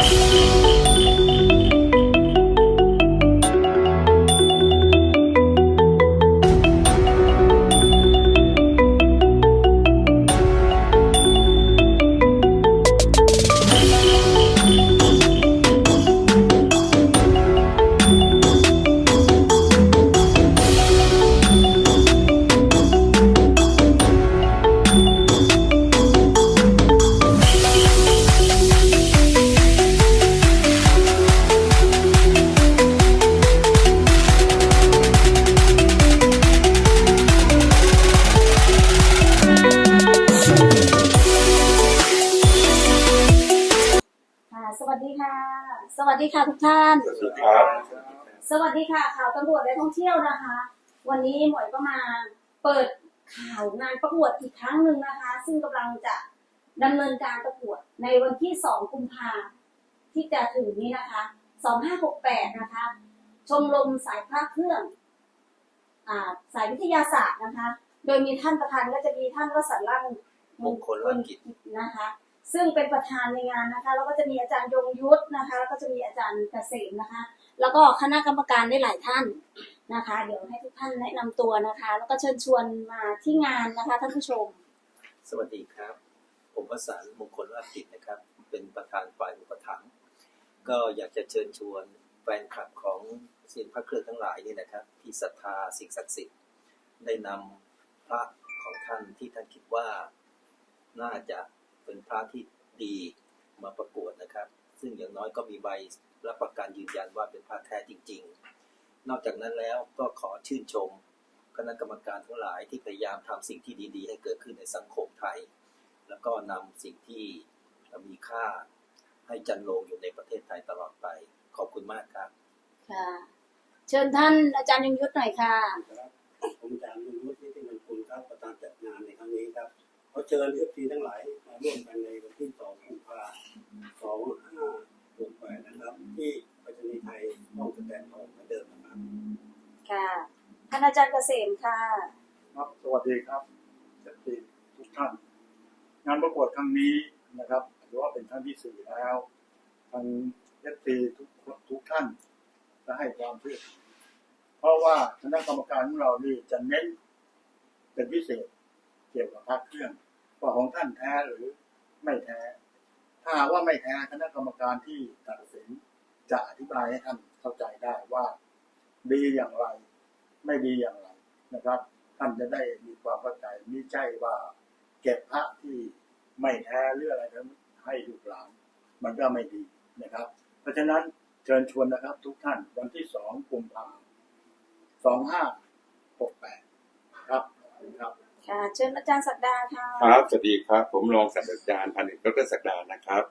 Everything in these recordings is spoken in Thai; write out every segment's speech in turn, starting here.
ค่ะ สวัสดีค่ะทุกท่าน สวัสดีครับ สวัสดีค่ะข่าวตำรวจและท่องเที่ยวนะคะ วันนี้หมวยก็มาเปิดข่าวงานประกวดอีกครั้งหนึ่งนะคะ ซึ่งกำลังจะดำเนินการประกวดในวันที่ 2 กุมภาที่จะถึงนี้นะคะ 2568 นะคะ ชมรมสายพระเครื่องอ่าสายวิทยาศาสตร์นะคะ โดยมีท่านประธานก็จะมีท่านวสันต์ลั่งมงคลรัตน์กิจนะคะ ซึ่งเป็นประธานในงานนะคะแล้วก็จะมีอาจารย์ยงยุทธนะคะ แล้วก็จะมีอาจารย์เกษมนะคะ แล้วก็คณะกรรมการได้หลายท่านนะคะ เดี๋ยวให้ทุกท่านแนะนำตัวนะคะ แล้วก็เชิญชวนมาที่งานนะคะท่านผู้ชม สวัสดีครับ ผมวสันมงคลราชกิจนะครับ เป็นประธานฝ่ายอุปถัมภ์ก็อยากจะเชิญชวนแฟนคลับของเซียนพระเครื่องทั้งหลายนี่นะครับ ที่ศรัทธาสิ่งศักดิ์สิทธิ์ได้นำพระของท่านที่ท่านคิดว่าน่าจะ เป็นพระที่ดีมาประกวดนะครับ ซึ่งอย่างน้อยก็มีใบรับประกันยืนยันว่าเป็นพระแท้จริง ๆ นอกจากนั้นแล้วก็ขอชื่นชมคณะกรรมการทั้งหลายที่พยายามทำสิ่งที่ดี ๆ ให้เกิดขึ้นในสังคมไทย แล้วก็นำสิ่งที่มีค่าให้จันโลงอยู่ในประเทศไทยตลอดไป ขอบคุณมากครับ ค่ะ เชิญท่านอาจารย์ยงยุทธหน่อยค่ะครับผมอาจารย์ยงยุทธนิติมันคุณครับประธานจัดงานในครั้งนี้ครับ เขาเชิญเอฟซีทั้งหลายมาร่วมกันในวันที่สองกุมภาสองห้าหกแปดนะครับ ที่ไปรษณีย์ไทยห้องแสดงทองเหมือนเดิมนะครับค่ะท่านอาจารย์เกษมค่ะ ครับสวัสดีครับสวัสดีทุกท่าน งานประกวดครั้งนี้นะครับถือว่าเป็นครั้งที่สี่แล้วทางเอฟซีทุกทุกท่านจะให้ความเชื่อถือเพราะว่าคณะกรรมการของเรานี่จะเน้นเป็นพิเศษเกี่ยวกับพระเครื่อง ว่าของท่านแท้หรือไม่แท้ ถ้าว่าไม่แท้คณะกรรมการที่ตัดสินจะอธิบายให้ท่านเข้าใจได้ว่าดีอย่างไร ไม่ดีอย่างไรนะครับ ท่านจะได้มีความเข้าใจไม่ใช่ว่าเก็บพระที่ไม่แท้หรืออะไรนั้นให้ลูกหลาน มันก็ไม่ดีนะครับ เพราะฉะนั้นเชิญชวนนะครับ ทุกท่านวันที่สองกุมภาสองห้าหกแปดครับ ค่ะเชิญอาจารย์ศักดาค่ะครับสวัสดีครับ ผมรองศาสตราจารย์พันเอกดรศักดานะครับ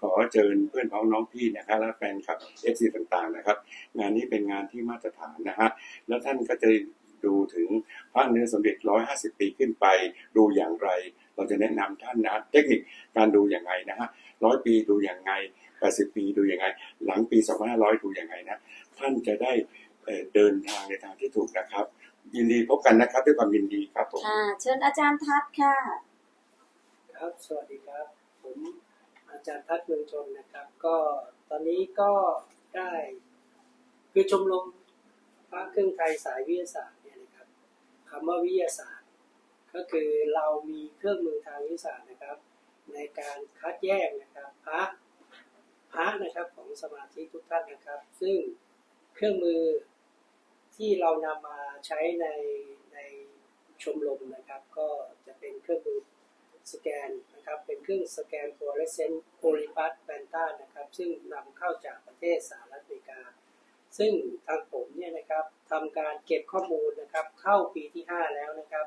ขอเชิญเพื่อนพ้องน้องพี่นะครับและแฟนคลับเอฟซีต่างๆนะครับ งานนี้เป็นงานที่มาตรฐานนะฮะแล้วท่านก็จะดูถึงพระเนื้อสมเด็จ 150 ปีขึ้นไป ดูอย่างไร เราจะแนะนำท่านนะเทคนิคการดูอย่างไงนะฮะร้อยปีดูอย่างไง 80 ปีดูอย่างไง หลังปี 2500 ดูอย่างไงนะ ท่านจะได้เดินทางในทางที่ถูกนะครับ ยินดีพบกันนะครับ ด้วยความยินดีครับผมค่ะ เชิญอาจารย์ทัศน์ค่ะ ครับ สวัสดีครับ ผมอาจารย์ทัศน์เมืองชนนะครับ ก็ตอนนี้ก็ได้คือชมรมพระเครื่องไทยสายวิทยาศาสตร์เนี่ยนะครับคำว่าวิทยาศาสตร์ ก็คือเรามีเครื่องมือทางวิทยาศาสตร์นะครับ ในการคัดแยกนะครับพระพระนะครับของสมาชิกทุกท่านนะครับ ซึ่งเครื่องมือ ที่เรานำมาใช้ในในชมรมนะครับ ก็จะเป็นเครื่องมือสแกนนะครับ เป็นเครื่องสแกนฟลูออเรสเซนต์โอลิปัสแบนต้านะครับ ซึ่งนำเข้าจากประเทศสหรัฐอเมริกา ซึ่งทางผมเนี่ยนะครับทำการเก็บข้อมูลนะครับเข้าปีที่ 5 แล้วนะครับ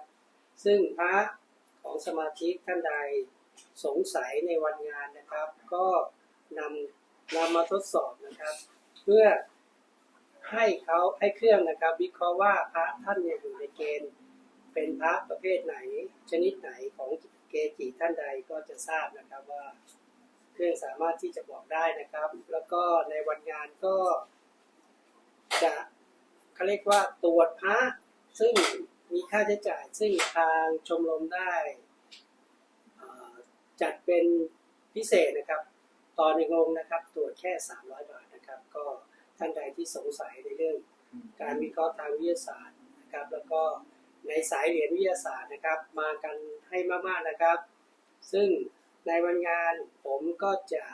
ซึ่งพระของสมาชิกท่านใดสงสัยในวันงานนะครับ ก็นำนำมาทดสอบนะครับ เพื่อ ให้เขาให้เครื่องนะครับ วิเคราะห์ว่าพระท่านเนี่ยอยู่ในเกณฑ์เป็นพระประเภทไหน ชนิดไหนของเกจิท่านใดก็จะทราบนะครับว่า เครื่องสามารถที่จะบอกได้นะครับ แล้วก็ในวันงานก็ จะเขาเรียกว่าตรวจพระซึ่งมีค่าใช้จ่ายซึ่งทางชมรมได้จัดเป็นพิเศษนะครับ ตอหนึ่งองค์นะครับ ตรวจแค่ 300 บาทนะครับ ก็ ท่านใดที่สงสัยในเรื่อง การวิเคราะห์ทางวิทยาศาสตร์นะครับ แล้วก็ในสายเหรียญวิทยาศาสตร์นะครับ มากันให้มากๆนะครับ ซึ่งในวันงานผมก็จะ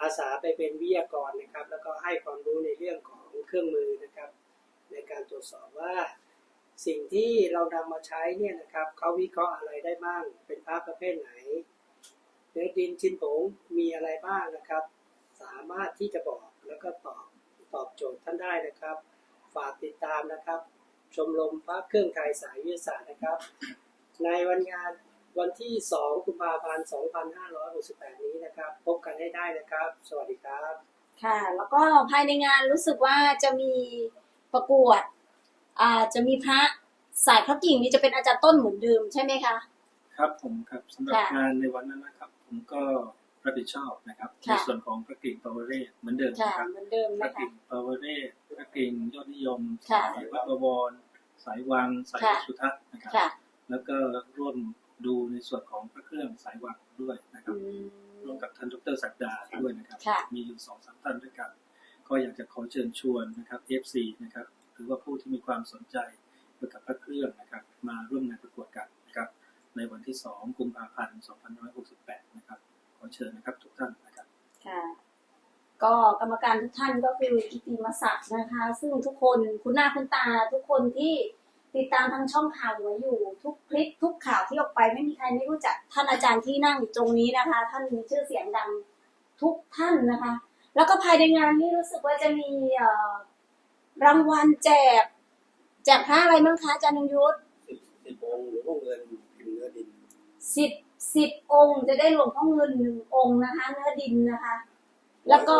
อาสาไปเป็นวิทยากรนะครับ แล้วก็ให้ความรู้ในเรื่องของเครื่องมือนะครับ ในการตรวจสอบว่า สิ่งที่เรานำมาใช้เนี่ยนะครับเขาวิเคราะห์อะไรได้บ้าง เป็นพระประเภทไหนเนื้อดินชิ้นผงมีอะไรบ้างนะครับ สามารถที่จะบอกแล้วก็ตอบตอบโจ ทย์ท่านได้นะครับ ฝากติดตามนะครับ ชมรมพระเครื่องไทยสายวิทยาศาสตร์นะครับ ในวันงานวันที่ 2 กุมภาพันธ์ 2568 นี้นะครับ พบกันให้ได้นะครับ สวัสดีครับ ค่ะ แล้วก็ภายในงานรู้สึกว่าจะมีประกวดอ่าจะมีพระสายพระกิ่งนี่จะเป็นอาจารย์ต้นเหมือนเดิมใช่ไหมคะ ครับผมครับสำหรับค่ะงานในวันนั้นนะครับ ผมก็ รับผิดชอบนะครับในค่ะส่วนของพระกิ่งปาวเรศเหมือนเดิมค่ะนะครับเหมือนเดิมพระนะคะกิ่งปาวเรศพระกิ่งยอดนิยมค่ะสายวัดบวรสายวังสายค่ะสุทัศน์นะครับค่ะแล้วก็ร่วมดูในส่วนของพระเครื่องสายวังด้วยนะครัอืบมร่วมกับท่านดรศักดาด้วยนะครับค่ะมีอยู่สองสามท่านด้วยกัน ก็อยากจะขอเชิญชวนนะครับ FC นะครับหรือว่าผู้ที่มีความสนใจเกี่ยวกับพระเครื่องนะครับ มาร่วมงานประกวดกันนะครับ ในวันที่ 2 กุมภาพันธ์ 2568 นะครับ ขอเชิญนะครับทุกท่านนะครับ ค่ะ ก็กรรมการทุกท่านก็คือกิติมศักดิ์นะคะ ซึ่งทุกคนคุณหน้าคุณตาทุกคนที่ติดตามทางช่องข่าวหัวอยู่ ทุกคลิปทุกข่าวที่ออกไปไม่มีใครไม่รู้จักท่านอาจารย์ที่นั่งอยู่ตรงนี้นะคะ ท่านมีชื่อเสียงดังทุกท่านนะคะ แล้วก็ภายในงานนี้รู้สึกว่าจะมีเอ่อรางวัลแจกแจกพระอะไรบ้างคะอาจารย์ยงยุทธสิบสิบองค์หรือว่าเงินพิมพ์เนื้อดินสิบสิบองค์จะได้หลวงพ่อเงินหนึ่งองค์นะคะ เนื้อดินนะคะ แล้วก็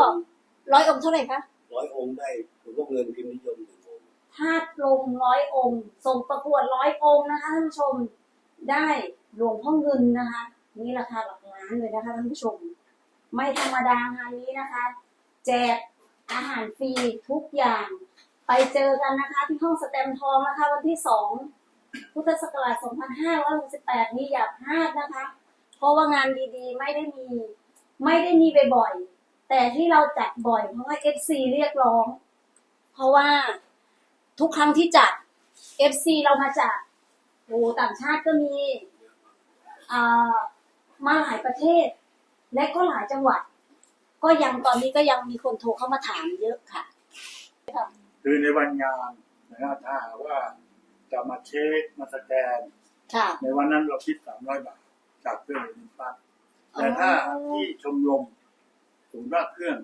ร้อยองค์เท่าไหร่คะร้อยองค์ได้หรือว่าเงินพิมพ์นิยมหนึ่งองค์ธาตุลมร้อยองค์ส่งประกวดร้อยองค์นะคะท่านผู้ชมได้หลวงพ่อเงินนะคะ นี่ราคาหลักล้านเลยนะคะท่านผู้ชม ไม่ธรรมดางานนี้นะคะ แจกอาหารฟรีทุกอย่างไปเจอกันนะคะที่ห้องสแตมป์ทองนะคะ วันที่สองพุทธศักราช 2568 นี้อย่าพลาดนะคะ เพราะว่างานดีๆ ไม่ได้มี ไม่ได้มีบ่อยๆ แต่ที่เราจัดบ่อยเพราะว่า FC เรียกร้อง เพราะว่าทุกครั้งที่จัด FC เรามาจากโอ้ต่างชาติก็มีอ่ามาหลายประเทศ และก็หลายจังหวัด ก็ยังตอนนี้ก็ยังมีคนโทรเข้ามาถามเยอะค่ะ คือในวันงานนะครับถ้าหากว่าจะมาเช็คมาสแกน ค่ะ ในวันนั้นเราคิด300บาทจากเครื่องหนึ่งพันแต่ถ้าที่ชมรม ศูนย์ว่าเครื่อง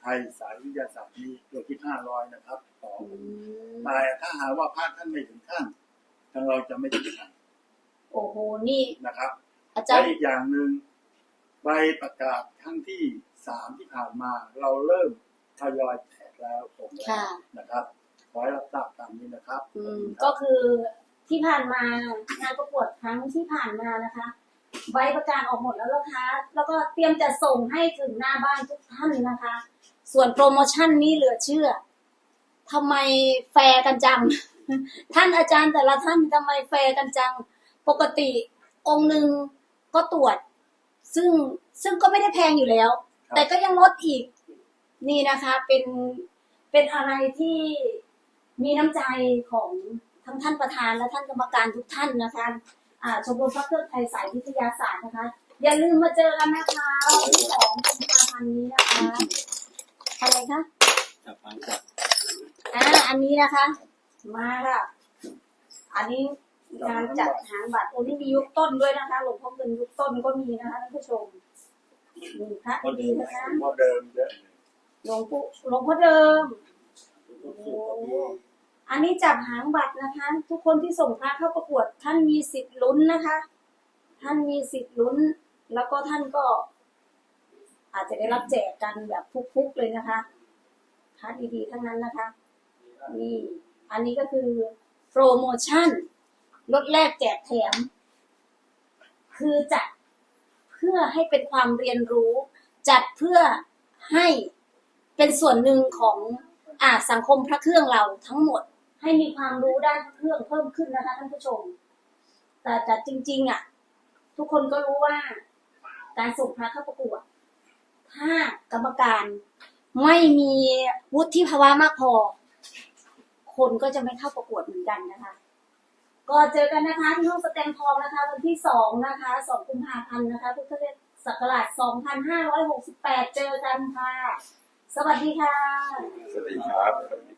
ไทยสายวิทยาศาสตร์นี้เราคิด500นะครับต่ออืมแต่ถ้าหากว่าภาคท่านไม่ถึงขั้นทางเราจะไม่คิดขั้นโอ้โหนี่นะครับอาจารและย์อีกอย่างหนึ่งใบประกาศครั้งที่สามที่ผ่านมา เราเริ่มทยอยแจกแล้วส่งแล้ค่ะวนะครับขอให้รับทราบตามนี้นะครับ อืมก็คือที่ผ่านมางานประกวดครั้งที่ผ่านมานะคะ ใบประกาศออกหมดแล้วนะคะ แล้วก็เตรียมจะส่งให้ถึงหน้าบ้านทุกท่านนะคะ ส่วนโปรโมชั่นนี้เหลือเชื่อทำไมแฟร์กันจัง ท่านอาจารย์แต่ละท่านทำไมแฟร์กันจัง ปกติองค์หนึ่งก็ตรวจ ซึ่งซึ่งก็ไม่ได้แพงอยู่แล้วครับแต่ก็ยังลดอีก นี่นะคะ เป็นเป็นอะไรที่มีน้ำใจของทั้งท่านประธานและท่านกรรมการทุกท่านนะคะอ่า ชมรมพระเครื่องไทยสายวิทยาศาสตร์นะคะ อย่าลืมมาเจอกันนะคะวันที่สองกุมภาพันธ์นี้นะคะ อะไรคะจับมาจับอ่าอันนี้นะคะ มาค่ะ อันนี้การจัดหางบัตรโอ้นี่มียุคต้นด้วยนะคะหลวงพ่อเงินยุคต้นก็มีนะคะท่านผู้ชมนี่พระก็ดีดีๆนะนะคะก็เดิมเยอะหลวงปู่หลวงพ่อเดิมอั อันนี้จับหางบัตรนะคะ ทุกคนที่ส่งพระเข้าประกวด ท่านมีสิทธิ์ลุ้นนะคะ ท่านมีสิทธิ์ลุ้น แล้วก็ท่านก็ อาจจะได้รับแจกกันแบบฟุกๆเลยนะคะพระดีๆทั้งนั้นนะคะนี่อันนี้ก็คือโปรโมชั่นลดแลกแจกแถม คือจัดเพื่อให้เป็นความเรียนรู้ จัดเพื่อให้เป็นส่วนหนึ่งของอาสังคมพระเครื่องเราทั้งหมด ให้มีความรู้ด้านเครื่องเพิ่มขึ้นนะคะท่านผู้ชม แต่แต่จริง ๆ อะ ทุกคนก็รู้ว่า การส่งพระเข้าประกวด ถ้ากรรมการไม่มีวุฒิภาวะมากพอ คนก็จะไม่เข้าประกวดเหมือนกันนะคะ ก็เจอกันนะคะที่ห้องสแตมทองนะคะ วันที่สองนะคะสองกุมภาพันธ์นะคะพุทธศักราชสองพันห้าร้อยหกสิบแปดเจอกันค่ะ สวัสดีค่ะ สวัสดีครับ